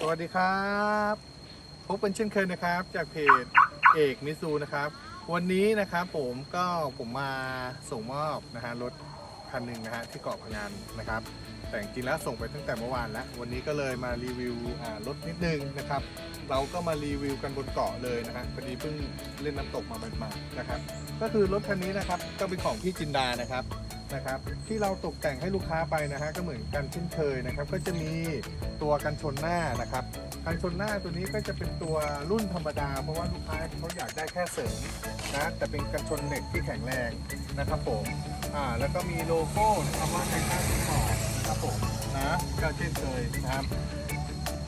สวัสดีครับ พบกันเช่นเคยนะครับ จากเพจเอกมิซูนะครับ วันนี้นะครับผมก็ผมมาส่งมอบนะฮะรถ คันหนึ่งนะฮะที่เกาะพะงันนะครับ แต่จริงแล้วส่งไปตั้งแต่เมื่อวานแล้ว วันนี้ก็เลยมารีวิวรถนิดนึงนะครับ เราก็มารีวิวกันบนเกาะเลยนะฮะพอดีเพิ่งเล่นน้ำตกมาใหม่ๆนะครับ ก็คือรถคันนี้นะครับก็เป็นของพี่จินดานะครับนะครับที่เราตกแต่งให้ลูกค้าไปนะฮะก็เหมือนกันเช่นเคยนะครับ ก็จะมีตัวกันชนหน้านะครับกันชนหน้าตัวนี้ก็จะเป็นตัวรุ่นธรรมดา เพราะว่าลูกค้าเขาอยากได้แค่เสริมนะแต่เป็นกันชนเหล็กที่แข็งแรงนะครับผม อ่าแล้วก็มีโลโก้นะครับว่าไททันสปอร์ตนะครับผมนะก็เช่นเคยนะครับ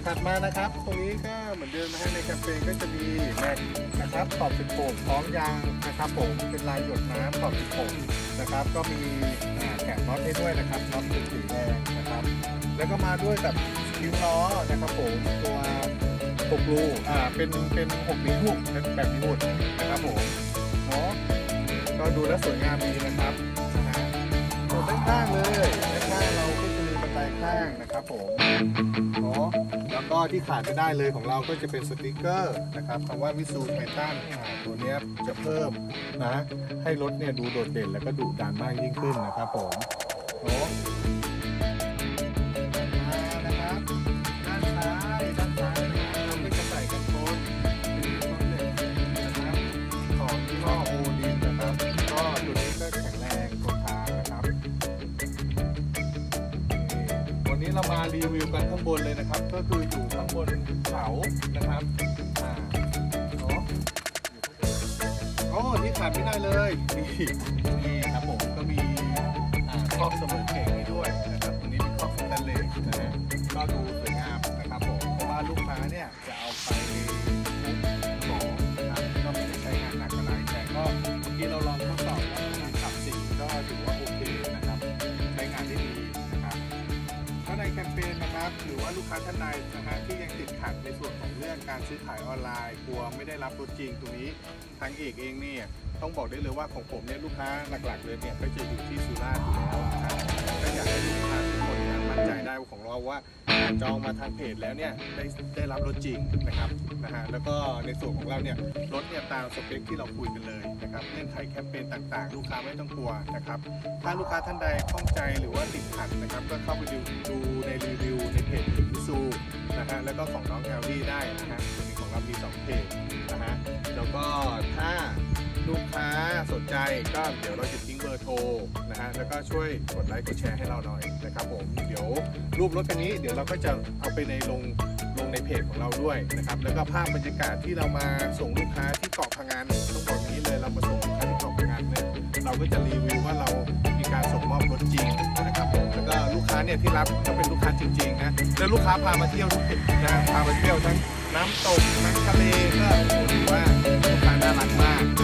ถัดมานะครับ ตรงนี้ก็เหมือนเดิมนะฮะในแคมเปญก็จะมีแม็กนะครับขอบ16พร้อมยางนะครับผมเป็นลายหยดน้ำขอบ16นะครับ ก็มีแกะน็อตให้ด้วยนะครับน็อตสีแดงนะครับ แล้วก็มาด้วยกับคิ้วล้อนะครับผมตัว6รูอ่าเป็นเป็น6นิ้วเป็นแบบนิ้วนะครับผมเนาะก็ดูแล้วสวยงามดีนะครับ ข้างๆเลยข้างๆเราก็จะมีบันไดข้างนะครับผมเนาะแล้วก็ที่ขาดไม่ได้เลยของเราก็จะเป็นสติกเกอร์นะครับคำว่ามิซูไททันตัวนี้จะเพิ่มนะ ให้รถเนี่ยดูโดดเด่นแล้วก็ดูดันมากยิ่งขึ้นนะครับผมเนาะ รีวิวกันข้างบนเลยนะครับ ก็คืออยู่ข้างบนเสานะครับอ่าเนาะโอ้ที่ขาดไม่ได้เลยนี่นี่ครับผมก็มีอ่าครอบเสมอเก่งให้ด้วยนะครับตรงนี้เป็นครอบสแตนเลสนะฮะก็ดูสวยงาม ค้าท่านใดนะฮะที่ยังติดขัดในส่วนของเรื่องการซื้อขายออนไลน์กลัวไม่ได้รับรถจริงตรงนี้ทางเอกเองเนี่ยต้องบอกได้เลยว่าของผมเนี่ยลูกค้าหลักๆเลยเนี่ยก็จะอยู่ที่สุราษฎร์อยู่แล้ว เราว่าจองมาทางเพจแล้วเนี่ยได้ได้รับรถจริงนะครับนะฮะแล้วก็ในส่วนของเราเนี่ยรถเนี่ยตามสเปคที่เราคุยกันเลยนะครับเงื่อนไขแคมเปญต่างๆ ลูกค้าไม่ต้องกลัวนะครับถ้าลูกค้าท่านใดข้องใจหรือว่าติดขัดนะครับก็เข้าไปดูดูในรีวิวในเพจพิซูนะฮะแล้วก็ของน้องแอลลี่ได้นะฮะส่วนี้ของเรามี2เพจนะฮะแล้วก็ถ้าลูกค้าสนใจก็เดี๋ยวเราจะ ร์โทรนะฮะแล้วก็ช่วยกดไลค์กดแชร์ให้เราหน่อยนะครับผมเดี๋ยวรูปรถคันนี้เดี๋ยวเราก็จะเอาไปในลงลงในเพจของเราด้วยนะครับแล้วก็ภาพบรรยากาศที่เรามาส่งลูกค้าที่เกาะพังงานต้องบอกอย่างนี้เลยเรามาส่งลูกค้าที่เกาะพังงานเนี่ยเราก็จะรีวิวว่าเรามีการส่งมอบรถจริงนะครับผมแล้วก็ลูกค้าเนี่ยที่รับก็เป็นลูกค้าจริงๆนะแล้วลูกค้าพามาเที่ยวด้วยนะพามาเที่ยวทั้งน้ำตกทั้งทะเลก็โอ้โหถือว่าลูกค้าน่ารักมาก